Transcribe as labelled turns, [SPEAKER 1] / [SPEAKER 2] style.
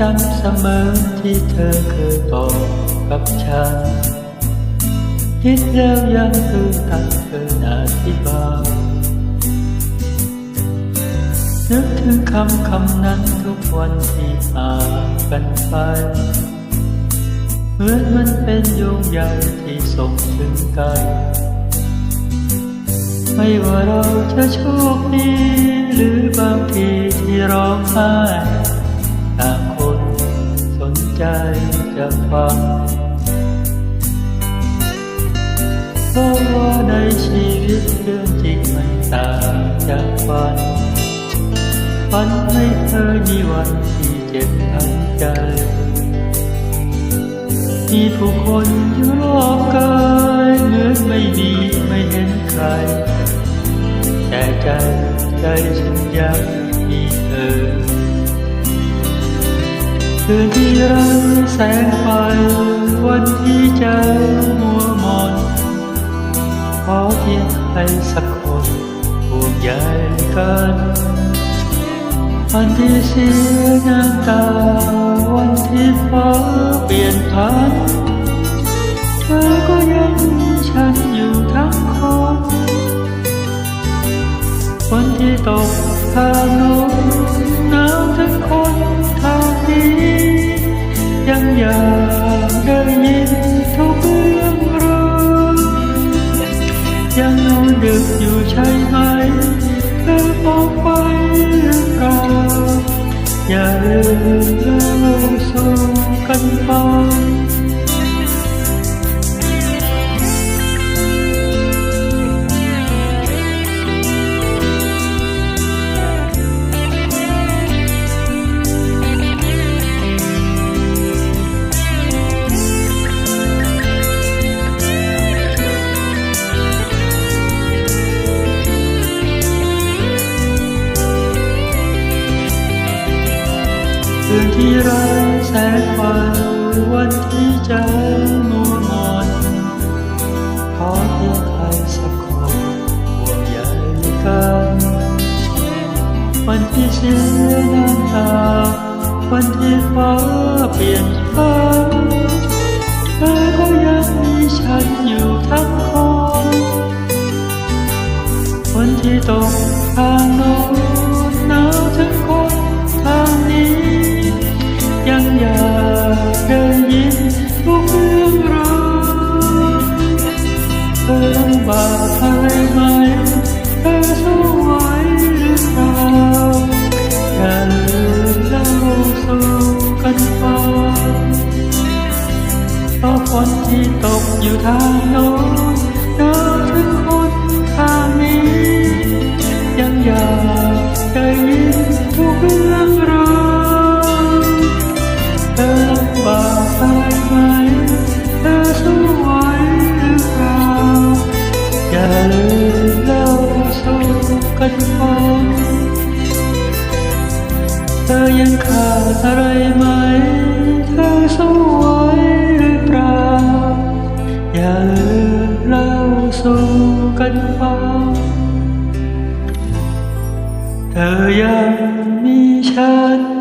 [SPEAKER 1] นั้นเสมอที่เธอเคยบอกกับฉัน คิดแล้วยังคือตันเกินอธิบายนึกถึงคำคำนั้นทุกวันที่อ่านกันไปเหมือนมันเป็นโยงใยที่ส่งถึงกันไม่ว่าเราจะโชคดีหรือบางทีที่ร้องไห้ ใจจะฟังเพราะว่าในชีวิตเรื่องจริงมันต่างจากฝันฝันให้เธอมีวันที่เจ็บทั้งใจ มีผู้คนอยู่รอบกายเหมือนไม่มีไม่เห็นใคร แต่ใจใจฉันยัง คืนที่ไร้แสงไฟวันที่ใจมัวหมองขอเพียงใครสักคนห่วงใยกันวันที่เสียน้ำตาวันที่ฟ้าเปลี่ยนพันเธอก็ยังมีฉันอยู่ทั้งคนวันที่ตกทางโน้ อย่าลืมเล่าส่งกันไป คืนที่ไร้แสงไฟวันที่ใจมัวหมอนขอเพียงใครสักคนห่วงใยกันวันที่เสียน้ำตาวันที่ฟ้าเปลี่ยนพันเธอก็ยังมีฉันอยู่ทั้งคนวันที่ตกทางโน้น อย่าลืมเล่าสู่กันฟังเพราะฝนที่ตกอยู่ทางโน้นหนาวทั้งคนทางนี้ ยังอยากได้ยิน อยังขาดอะไรไหม เธอสู้ไหวหรือเปล่า อย่าลืมเล่าสู่กันฟังเธอยังมีฉัน